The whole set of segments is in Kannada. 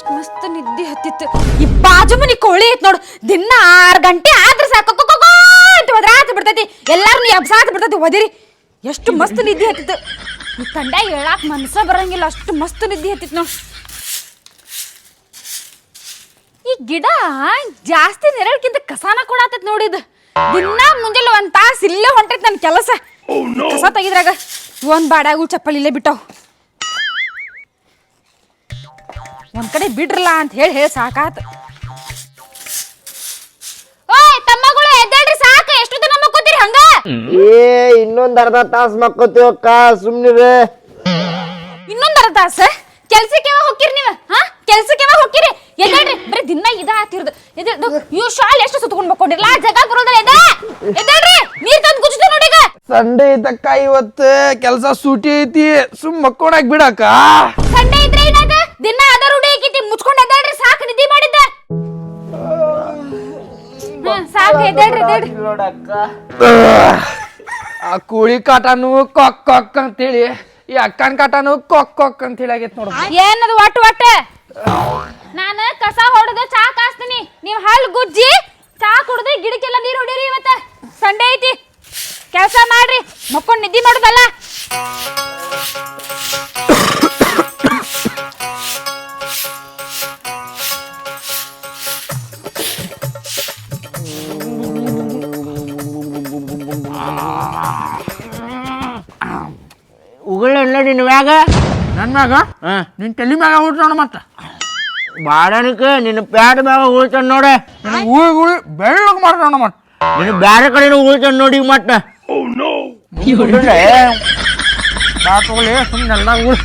ಎಷ್ಟ್ ಮಸ್ತ್ ನಿದ್ದೆ ಹತ್ತಿತ್ತು. ಈ ಬಾಜು ಮನಿ ಕೋಳಿ ಐತ್ ನೋಡು. ದಿನ ಆರ್ ಗಂಟೆ ಆದ್ರೆ ಸಾಕು. ಅಂತ ಬಿಡ್ತೈತಿ. ಎಲ್ಲಾರು ಎಬ್ಸಾತ್ ಬಿಡ್ತೈತಿ. ಒದಿರಿ. ಎಷ್ಟು ಮಸ್ತ್ ನಿದ್ದೆ ಹತ್ತಿತ್ತು. ಈ ಕಂಡ ಹೇಳಾಕ್ ಮನ್ಸ ಬರಂಗಿಲ್ಲ. ಅಷ್ಟು ಮಸ್ತ್ ನಿದ್ದೆ ಹತ್ತಿತ್ತು ನೋಡು. ಈ ಗಿಡ ಜಾಸ್ತಿ ನೆರಳಕ್ಕಿಂತ ಕಸಾನ ಕೊಡಾತೈತ್ ನೋಡಿದ್ ದಿನ ಮುಂಜಾನೆ ಒಂದ್ ತಾಸು ಇಲ್ಲೇ ಹೊಂಟೈತ್ ನನ್ ಕೆಲಸ. ಕಸ ತೆಗಿದ್ರಾಗ ಒಂದ್ ಬಾಡಾಗು ಚಪ್ಪಲಿ ಇಲ್ಲೇ ಬಿಟ್ಟಾವ್. ಒಂದ್ ಕಡೆ ಬಿಡ್ರಲ್ಲ ಅಂತ ಹೇಳಿ ಹೇಳಿ ಸಾಕಾತ. ಓಯ್ ತಮ್ಮಗಳು ಎದ್ದೇಳ್ರಿ ಸಾಕ. ಎಷ್ಟು ದಿನ ಮಕ್ಕೋತೀರಿ ಹಂಗ? ಏ ಇನ್ನೊಂದ್ ಅರ್ಧ ತಾಸ್ ಮಕ್ಕೋತೀವಕ್ಕ ಸುಮ್ನಿರೆ. ಇನ್ನೊಂದ್ ಅರ್ಧ ತಾಸ? ಕೆಲ್ಸಕ್ಕೆ ಯಾವಾಗ ಹೋಗ್ತೀರಿ ನೀವು? ಹಾ? ಕೆಲ್ಸಕ್ಕೆ ಯಾವಾಗ ಹೋಗ್ತೀರಿ? ಎದ್ದೇಳ್ರಿ. ಬರೀ ದಿನ ಇದ ಆತಿರ್ದು ಎದ್ದೇಳ್ದು ಇವ್ ಶಾಲ್ ಎಷ್ಟು ಸುತ್ಕೊಂಡ್ ಆ ಜಗ ಬರೋದ್ರ ಎದ್ದ? ಎದ್ದೇಳ್ರಿ. ನೀರ್ ತಂದು ಕುಚ್ತ ನೋಡಿ ಈಗ. ಸಂಡೇ ಐತಕ್ಕ ಇವತ್ತು. ಕೆಲಸ ಸೂಟಿ ಐತಿ. ಸುಮ್ ಮಕ್ಕೊಂಡಾಗ ಬಿಡಕ್ಕ. ಸಂಡೆ ಇದ್ರೆ ನೋಡಕ್ಕ. ಆ ಕೋಳಿ ಕಾಟನು ಕೊಕ್ ಕೊಕ್ ಅಂತೇಳಿ ಈ ಅಕ್ಕನ ಕಾಟನು ಕೊಕ್ ಕೊಕ್ ಅಂತೇಳಿ ಆಗೈತೆ ನೋಡು. ಏನದು ಒಟ್ಟು ಒಟ್ಟು? ನಾನು ಕಸ ಹೊಡೆದು ಚಾ ಕಾಸ್ತೀನಿ. ನೀವ್ ಹಲ್ ಗುಜ್ಜಿ ಚಾ ಕುಡ್ದು ಗಿಡಕ್ಕೆಲ್ಲ ನೀರು ಹೊಡೀರಿ ಇವತ್ತ ಸಂಡೆ ಐತಿ. ಕೆಲಸ ಮಾಡ್ರಿ. ಮಕ್ಕೊಂಡ್ ನಿದ್ದೆ ಮಾಡೋದಲ್ಲ? ಉಗುಳೆಲ್ಲ ನಿನ್ನ ಮ್ಯಾಗ? ನನ್ನ ಮ್ಯಾಗ? ನಿನ್ನ ತಲಿ ಮ್ಯಾಗ ಹೋಗ್ತಾನ ಮತ್ತೆ? ಮತ್ತ ಬಾಡನಿಕೆ ನಿನ್ನ ಪ್ಯಾಡ್ ಮ್ಯಾಗ ಉಳ್ತಾನ ನೋಡೆ. ಉಳಿ ಉಳಿ ಬೆಳ್ಳಗ್ ಮಾಡ್ತಾನ ಮತ್ತ? ನಿನ್ನ ಬ್ಯಾರೆ ಕಡೆನೂ ಉಳ್ತಾನ ನೋಡಿ ಮತ್ತೆ. ಸುಮ್ಮನೆ ಎಲ್ಲ ಉಳಿ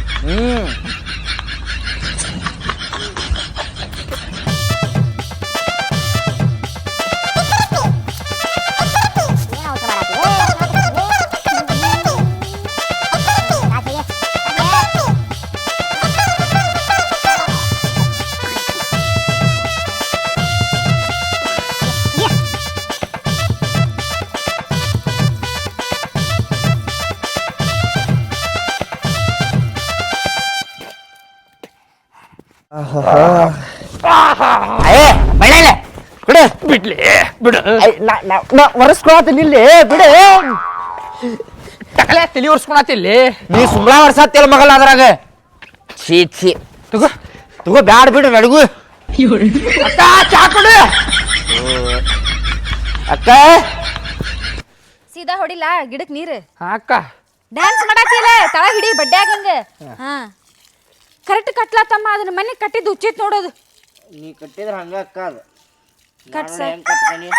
ಅಯ್ಯ ಬಳ್ಳಲೆ ಬಿಡು. ಬಿಡ್ಲಿ ಬಿಡು. ನಾ ಒರೆಸ್ಕೊಳತ್ತೀನಿ ಇಲ್ಲಿ ಬಿಡು. ತಕಲೆ ತಲೆ ಒರೆಸ್ಕೊಳತಿಲ್ಲಿ ನೀ ಸುಮ್ಲ ವರ್ಷತ್ತಿಲ್ಲ ಮಗಲ್ ಅದ್ರಾಗ. ಛೀ ಛೀ. ತಗೋ ತಗೋ ಬ್ಯಾಡ ಬಿಡು ನಡಗು. ಅಕ್ಕ ಚಾ ಕೊಡು. ಅಕ್ಕ. ಸೀದಾ ಹೊಡಿಲಾ ಗಿಡಕ್ ನೀರು. ಅಕ್ಕ. ಡ್ಯಾನ್ಸ್ ಮಾಡಾತಿಲ್ಲ ತಳ ಹಿಡಿ ಬಡ್ಡೆ ಆಗಂಗ ಹಾ. ಕರೆಕ್ಟ್ ಕಟ್ಲತ್ತಮ್ಮ ಅದನ್ನ ಮನೆ ಕಟ್ಟಿದ್ದು ಉಚಿತ ನೋಡೋದು. ನೀ ಕಟ್ಟಿದ್ರೆ ಹಂಗ ಅಕ್ಕ ಅದು ಕಟ್ ನಾನು ಸರ್. ಹೆಂಗ್ ಕಟ್ತೀನಿ?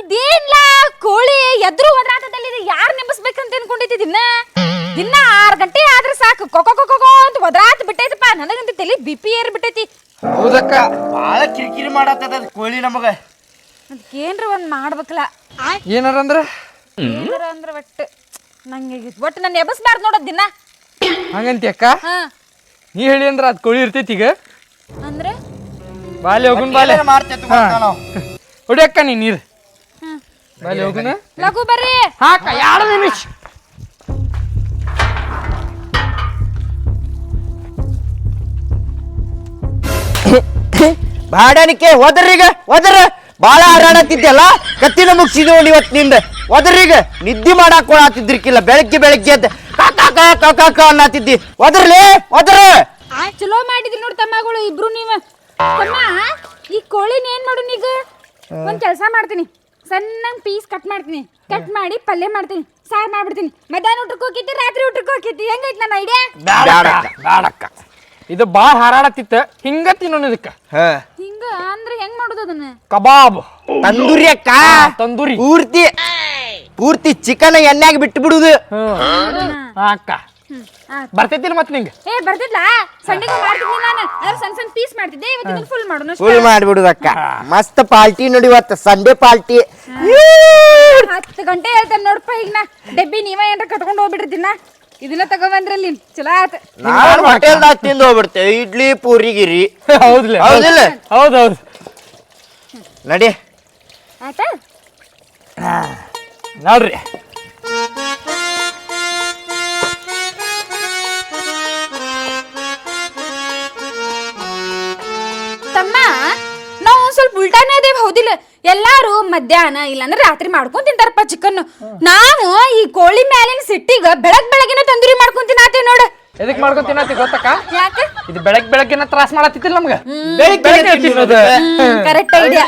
ಇದೇನ್ಲ ಕೋಳಿ ಎದ್ರು ಒದ್ರಾಟದಲ್ಲಿ ಯಾರು ನೆಂಬಿಸ್ಬೇಕಂತ ಅನ್ಕೊಂಡಿದ್ದೆ ದಿನ? ದಿನ ಆರು ಗಂಟೆ ಆದ್ರೆ ಸಾಕು. ಕೊಕೊ ಕೊಕೊ ಅಂತ ಒದ್ರಾತ್ ಬಿಟ್ಟೈತಪ್ಪ. ನನಗಂತ ತಲೆ ಬಿ ಪಿ ಏರ್ ಬಿಟ್ಟೈತಿ. ಹೌದಕ್ಕ. ಬಾಳ ಕಿರಿಕಿರಿ ಮಾಡತ್ತದ ಕೋಳಿ ನಮಗ. ಅದಕ್ಕೇನ್ರ ಒಂದ್ ಮಾಡ್ಬೇಕಲ್ಲ. ಏನಾರ ಅಂದ್ರ? ಏನಾರ ಅಂದ್ರ ಒಟ್ಟು. ನಂಗೆ ಒಟ್ಟು ನನ್ನ ಎಬಸ್ಬಾರ್ದು ನೋಡೋದ್ ದಿನ. ಹಂಗಂತಿ ಅಕ್ಕ? ಹಾ. ನೀ ಹೇಳಿ ಅಂದ್ರ ಅದ್ ಕೋಳಿ ಇರ್ತೈತಿ ಈಗ. ಅಂದ್ರೆ? ಬಾಲೆ ಹೋಗುನ್ ಬಾಲೆ ಹೊಡಿ ಅಕ್ಕ ಹೊಡಿಯಕ್ಕ ನೀ ನೀರ್. ಹ್ಮ್. ಬಾಲೆ ಹೋಗುನ? ಲಘು ಬರ್ರಿ. ಹಾಕ ಎರಡು ನಿಮಿಷ. ಬಾಡನಿಕೆ ಒದರ್ರೀಗ ಒದರ. ಬಾಳ ಹಾರಾಡತ್ತಿದ್ದಲ್ಲ ಕತ್ತಿನ ಮುಗಿಸಿದ್ವು ಇವತ್ತಿನಿಂದ ಇವತ್ತು ನಿಂದ. ಒದರ್ರೀಗ ನಿದ್ದೆ ಮಾಡಾಕ್ ಕೊಡಾತಿದ್ರಿಕಿಲ್ಲ ಬೆಳಗ್ಗೆ ಬೆಳಗ್ಗೆ ಎದ್ದು ಕಾಕ ಕಾಕ ಕಾಕ ಅನ್ನತ್ತಿದ್ದಿ. ಒದರ್ಲಿ ಒದರ. ಚಲೋ ಮಾಡಿದ್ರಿ ನೋಡಿ ತಮ್ಮಗಳು ಇಬ್ರು ನೀವ. ತಮ್ಮ ಈ ಕೋಳಿನ ಏನ್ ಮಾಡು ನೀಗ? ಒಂದ್ ಕೆಲಸ ಮಾಡ್ತೀನಿ. ಸಣ್ಣ ಪೀಸ್ ಕಟ್ ಮಾಡ್ತೀನಿ. ಕಟ್ ಮಾಡಿ ಪಲ್ಯ ಮಾಡ್ತೀನಿ. ಸಾರ್ ಮಾಡ್ಬಿಡ್ತೀನಿ. ಮಧ್ಯಾಹ್ನ ಊಟಕ್ಕೆ ಹೋಗಿದ್ದಿ ರಾತ್ರಿ ಊಟಕ್ಕೆ ಹೋಗಿದ್ದಿ? ಹೆಂಗೈತ್ ನನ್ನ ಐಡಿಯಾ ಬ್ಯಾಡಕ್ಕ. ಇದು ಬಾಳ ಹಾರಾಡತ್ತಿತ್ತ. ಹಿಂಗ ತಿನ್ನೋಣ ಇದಕ್ಕ ಹಿಂಗ ಅಂದ್ರೆ ಹೆಂಗ್ ಮಾಡೋದು ಅದನ್ನ? ಕಬಾಬ್. ತಂದೂರಿ ಅಕ್ಕ ತಂದೂರಿ. ಪೂರ್ತಿ. ಪೂರ್ತಿ ಚಿಕನ್ ಎಣ್ಣೆಗೆ ಬಿಟ್ಟು ಬಿಡುದು ಹಾ, ಅಕ್ಕ. ಬರ್ತೈತಿಲ್ಲ ಮತ್ ನಿಂಗೆ? ಏ ಬರ್ತಿದ್ಲಾ? ಸಂಡಿಗೆ ಮಾಡ್ತಿದ್ನಿ ನಾನು. ಅದ್ರ ಸಣ್ಣ ಸಣ್ಣ ಪೀಸ್ ಮಾಡ್ತಿದ್ದೆ ಇವತ್ತಿನ ಫುಲ್ ಮಾಡೋಣ ಫುಲ್ ಮಾಡ್ಬಿಡುದಕ್ಕ ಮಸ್ತ್ ಪಾರ್ಟಿ ನೋಡಿ ಇವತ್ತು ಸಂಡೆ ಪಾರ್ಟಿ ಹತ್ತು ಗಂಟೆ ಹೇಳ್ತಾನೆ ನೋಡಪ್ಪ ಈಗ ನಾ. ಡಬ್ಬಿ ನೀವ ಏನ್ರ ಕಟ್ಕೊಂಡು ಹೋಗ್ಬಿಡ್ರಿ ದಿನ. ಇದನ್ನ ತಗೊಂಡ್ರಲ್ಲಿ ಚಲೋ ಆತ. ನಾವು ಹೋಟೆಲ್ದಾಗ ತಿಂದು ಹೋಗ್ಬಿಡ್ತೇವೆ ಇಡ್ಲಿ ಪೂರಿ ಗಿರಿ. ಹೌದಿಲ್ಲ? ಹೌದಿಲ್ಲ? ಹೌದೌದು ನಡಿ. ಆಯ್ತಾ? ನೋಡ್ರಿ. ತಮ್ಮ ನಾವು ಸ್ವಲ್ಪ ಉಲ್ಟಾನೇ ಅದೇವ್ ಹೌದಿಲ್ಲ? ಎಲ್ಲಾರು ಮಧ್ಯಾಹ್ನ ಇಲ್ಲಾಂದ್ರೆ ರಾತ್ರಿ ಮಾಡ್ಕೊಂಡ್ ತಿಂತಾರಪ್ಪ ಚಿಕನ್ ನಾವು ಈ ಕೋಳಿ ಮ್ಯಾಲಿನ ಸಿಟ್ಟಿಗ ಬೆಳಗ್ ಬೆಳಗಿನ ತಂದೂರಿ ಮಾಡ್ಕೊಂಡ್ ತಿನ್ನಾತೇವ್ ನೋಡ. ಎದಕ್ ಮಾಡ್ಕೊಂಡ್ ತಿನ್ನಾತಿ ಗೊತ್ತಕ್ಕ? ಇದು ಬೆಳಗ್ ಬೆಳಗ್ಗೆನ ತ್ರಾಸ್ ಮಾಡತ್ತಿತ್ತಿಲ್ಲ ನಮ್ಗೆ. ಕರೆಕ್ಟ್ ಐಡಿಯಾ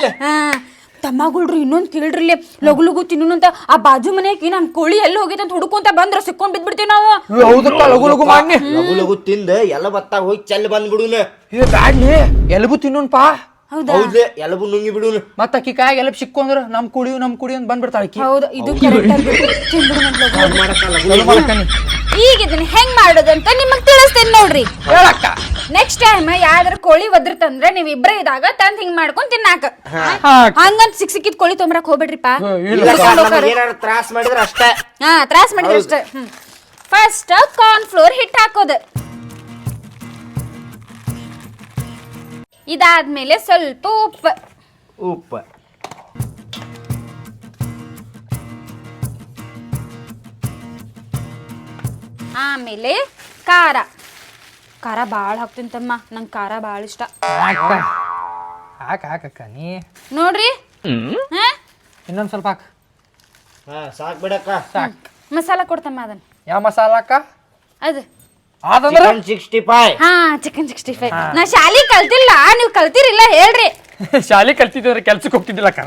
ತಮ್ಮಗಳ್ರು ಇನ್ನೊಂದು ಕೇಳ್ರಿ ಇಲ್ಲಿ ಲಗು ಲಗು ತಿನ್ನೋಣಂತ ಆ ಬಾಜು ಮನೆಗೆ ನಮ್ ಕೋಳಿ ಎಲ್ಲಿ ಹೋಗೈತೆ ಅಂತ ಹುಡುಕೊಂತ ಬಂದ್ರ ಸಿಕ್ಕೊಂಡ್ ಬಿದ್ಬಿಡ್ತೀವಿ ನಾವು. ಹೌದಕ್ಕ ಲಗು ಲಗು ಮಾಡಿ ಲಗು ಲಗು ತಿಂದ ಎಲ್ಲ ಬತ್ತಾಗ ಹೋಗಿ ಚೆಲ್ ಬಂದ್ಬಿಡುನ. ಏ ಬ್ಯಾಡ್ಲಿ ಎಲಬು ತಿನ್ನೋನ್ಪಾ ಹೌದಾ? ಹೌದ್ಲೆ ಎಲ್ಲಬು ನುಂಗಿ ಬಿಡುನು. ಮತ್ತ ಅಕ್ಕಿ ಕಾಯಿ ಎಲ್ಲ ಸಿಕ್ಕೊಂದ್ರ ನಮ್ ಕುಡಿಯು ನಮ್ ಕುಡಿಯು ಅಂತ ಬಂದ್ಬಿಡ್ತಾಳ ಅಕ್ಕಿ. ಹೌದು ಇದು ಕರೆಕ್ಟ್ ಲಗು ಮಾಡ್ಕನಿ. ಈಗ ಇದನ್ನ ಹೆಂಗ್ ಮಾಡೋದಂತ ನಿಮಗ್ ತಿಳಿಸ್ತೇನೆ ನೋಡ್ರಿ. ಹೇಳಕ್ಕ. ನೆಕ್ಸ್ಟ್ ಟೈಮ್ ಯಾವ್ದಾರ ಕೋಳಿ ಒದ್ರತಂದ್ರೆ ನೀವ್ ಇಬ್ರೇ ಇದಾಗ ತಂದ್ ಹಿಂಗ್ ಮಾಡ್ಕೊಂಡ್ ತಿನ್ನಾಕ. ಹಾ. ಹಂಗಂತ ಸಿಕ್ ಸಿಕ್ಕಿದ್ ಕೋಳಿ ತೊಂಬರಕ್ ಹೋಗ್ಬೇಡ್ರಿಪ್ಪ. ಏನಾರ ತ್ರಾಸ್ ಮಾಡಿದ್ರ ಅಷ್ಟೇ. ಹಾ ತ್ರಾಸ್ ಮಾಡಿದ್ರೆ ಅಷ್ಟೇ. ಫಸ್ಟ್ ಕಾರ್ನ್ ಫ್ಲೋರ್ ಹಿಟ್ ಹಾಕೋದು. ಇದಾದ್ಮೇಲೆ ಸ್ವಲ್ಪ ಉಪ್ಪು. ಉಪ್ಪ. ಆಮೇಲೆ ಖಾರ. ಖಾರ ಭಾಳ ಹಾಕ್ತೀನಿ ತಮ್ಮ. ನಂಗೆ ಖಾರ ಭಾಳ ಇಷ್ಟ. ಹಾಕ ಹಾಕ ಹಾಕಕ್ಕ ನೀ? ನೋಡ್ರಿ. ಇನ್ನೊಂದು ಇನ್ನೊಂದ್ ಸ್ವಲ್ಪ ಹಾಕ. ಹಾ ಸಾಕ್ ಬಿಡಕ್ಕ ಸಾಕ್. ಮಸಾಲ ಕೊಡ್ತಮ್ಮ ಅದನ್ನ. ಯಾವ ಮಸಾಲ ಅಕ್ಕ? ಅದು. ಅದಂದ್ರ? ಚಿಕನ್ ಸಿಕ್ಸ್ಟಿ ಫೈವ್ ಹಾ ಚಿಕನ್ ಸಿಕ್ಸ್ಟಿ ಫೈವ್ ನಾ ಶಾಲಿ ಕಲ್ತಿಲ್ಲ ನೀವು ಕಲ್ತಿರಿಲ್ಲ ಹೇಳ್ರಿ. ಶಾಲಿ ಕಲ್ತಿದ್ರೆ ಕೆಲ್ಸಕ್ಕೆ ಹೋಗ್ತಿದ್ದಿಲ್ಲ ಅಕ್ಕ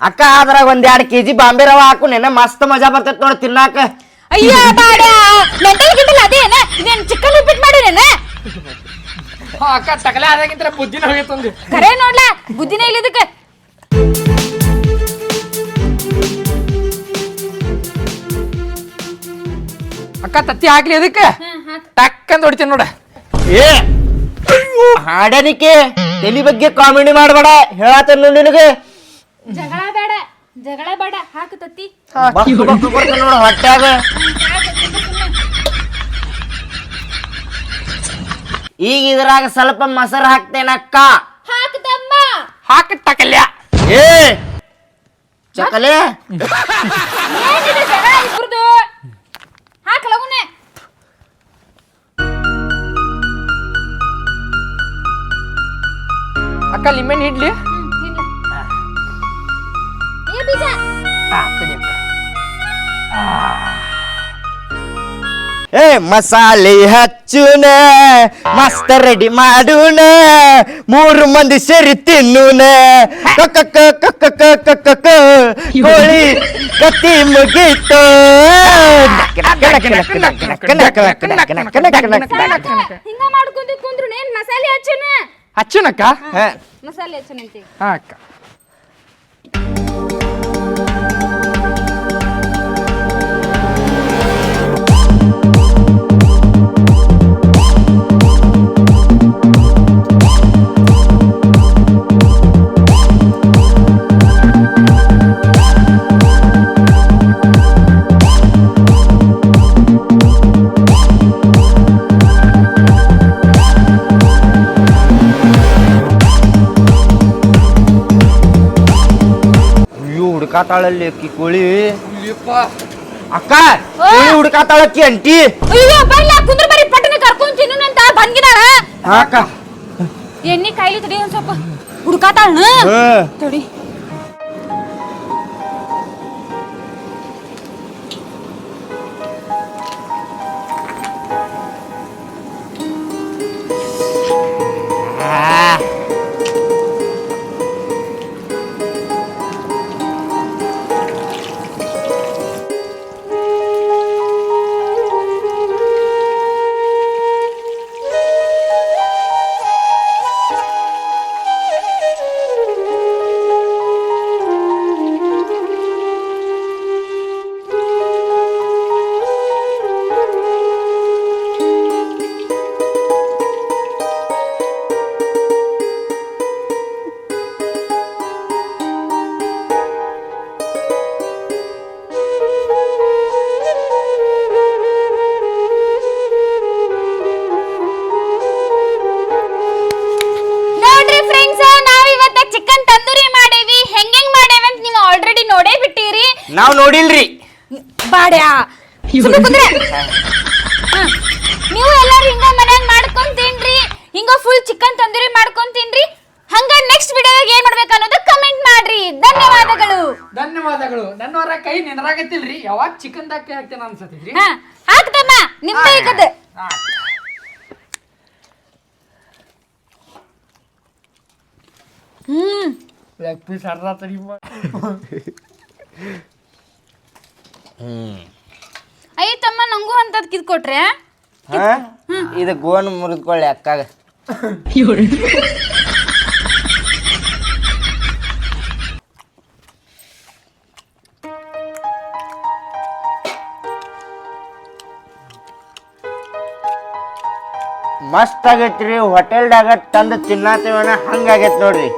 ಅಕ್ಕ ಅದ್ರಾಗ ಒಂದ್ ಎರಡ್ ಕೆಜಿ ಬಾಂಬೆ ರವ ಹಾಕು ನೆನೆ ಮಸ್ತ್ ಮಜಾ ಬರ್ತೈತ್ ನೋಡ್ ತಿನ್ನಾಕ. ಅಯ್ಯ ಬಾಡ. ಮೆಂಟಲ್ ಗಿಂಟಲ್ ಅದೇನ ಇದೇನ್ ಚಿಕನ್ ರಿಪೀಟ್ ಮಾಡಿರೇನ ಅಕ್ಕ ತಗಲೆ ಆದಾಗಿಂತ್ರ ಬುದ್ಧಿನ ಹೋಗಿತ್ತಂದು ಖರೆ ನೋಡ್ಲಾ? ಬುದ್ಧಿನೇ ಇಲ್ಲ ಇದಕ್ಕೆ. ಅಕ್ಕ ತತ್ತಿ ಹಾಕ್ಲಿ ಅದಕ್ಕೆ ಟಕ್ಕಂತ ಹೊಡಿತೀನಿ ನೋಡ. ಏ ಹಾಡನಿಕೆ ತಲಿ ಬಗ್ಗೆ ಕಾಮಿಡಿ ಮಾಡ್ಬೇಡ ಹೇಳತ್ತ ನಿನಗೆ? ಜಗಳ ಜಗಳ ಬೇಡ ಹಾಕು ತತ್ತಿ. ಬಕ್ಕು ಬಕ್ಕು ಬರ್ತೈತ್ ನೋಡು ಹೊಟ್ಯಾಗ. ಈಗ ಇದ್ರಾಗ ಸ್ವಲ್ಪ ಮೊಸರು ಹಾಕ್ತೇನಕ್ಕ? ಹಾಕು ತಮ್ಮ. ಹಾಕಿ ಟಕಲ್ಯ ಏ ಚಕಲೆ. ಏನಿದೆ ಜಗಳ ಇಬ್ರದು? ಹಾಕ ಲಗುನೆ. ಅಕ್ಕ ಲಿಮೆನ್ ಇಡ್ಲಿ? ಬೀಜ ಆ, ತಡಿ ಅಕ್ಕ. ಏ ಮಸಾಲೆ ಹಚ್ಚುನ ಮಸ್ತ್ ರೆಡಿ ಮಾಡುನ ಮೂರು ಮಂದಿ ಸೇರಿ ತಿನ್ನುನೆ ಕಕ್ಕ ಕಕ್ಕ ಕಕ್ಕ ಕಕ್ಕ ಕೋಳಿ ಕತ್ತಿ ಮುಗೀತು ಹಿಂಗ ಮಾಡ್ಕೊಂತ ಕುಂದ್ರು ಏನ್ ಮಸಾಲೆ ಹಚ್ಚನ ಹಚ್ಚುನಕ್ಕ ಮಸಾಲೆ ಹಚ್ಚುನಂತೆ ಹಾ ಅಕ್ಕ ಹುಡ್ಕಾತಾಳಲ್ಲಿ ಅಕ್ಕಿ ಕೋಳಿ. ಅಕ್ಕ ಕೋಳಿ ಹುಡ್ಕಾತಾಳಕ್ಕಿ ಅಂಟಿ. ಅಯ್ಯೋ ಬರ್ಲ ಕುಂದ್ರ ಬರಿ ಪಟ್ಟಣ ಕರ್ಕೊಂಡ್ ತಿನ್ನಂತ ಬಂದಿದಾಳ. ಅಕ್ಕ ಎಣ್ಣೆ ಕಾಯಿಲೆ ತಡಿ ಒಂದ್ ಸ್ವಲ್ಪ. ಹುಡುಕಾತಾಳ ತಡಿ. ನಾವ್ ನೋಡಿಲ್ರಿ. ಬಾಡ್ಯಾ? ಸುಮ್ನೆ ಕುಂದ್ರೆ ನೀವು ಎಲ್ಲಾರು ಹಿಂಗ ಮನ್ಯಾಗ ಮಾಡ್ಕೊಂಡ್ ತಿನ್ರಿ ಹಿಂಗ ಫುಲ್ ಚಿಕನ್ ತಂದೂರಿ ಮಾಡ್ಕೊಂಡ್ ತಿನ್ರಿ ಹಂಗ ನೆಕ್ಸ್ಟ್ ವಿಡಿಯೋದಾಗ ಏನ್ ಮಾಡ್ಬೇಕು ಅನ್ನೋದು ಕಮೆಂಟ್ ಮಾಡ್ರಿ. ಧನ್ಯವಾದಗಳು. ಧನ್ಯವಾದಗಳು. ನನ್ನವರ ಕೈ ನೆನರಾಗತ್ತಿಲ್ರಿ. ಯಾವಾಗ ಚಿಕನ್ ದಾಕಿ ಹಾಕ್ತೇನೆ ಅನ್ಸತ್ತಿದ್ರಿ ಹಾ. ಹಾಕ್ತಮ್ಮ ನಿಮ್ದೇ ಈಗದ ಹ್ಮ್. ಲೆಗ್ ಪೀಸ್ ಅರ್ಧ ತಡಿ ಅಯ್ಯ ತಮ್ಮ, ನಂಗೂ ಅಂತದ್ ಕಿದ್ ಕೊಟ್ರೆ ಹಾ? ಇದು ಗೋನ್ ಮುರಿದ್ಕೊಳ್ಳಿ ಅಕ್ಕಾಗ. ಮಸ್ತ್ ಆಗೈತ್ರಿ, ಹೋಟೆಲ್ದಾಗ ತಂದು ತಿನ್ನತ್ತೀವನ ಹಂಗಾಗೈತ್ ನೋಡ್ರಿ.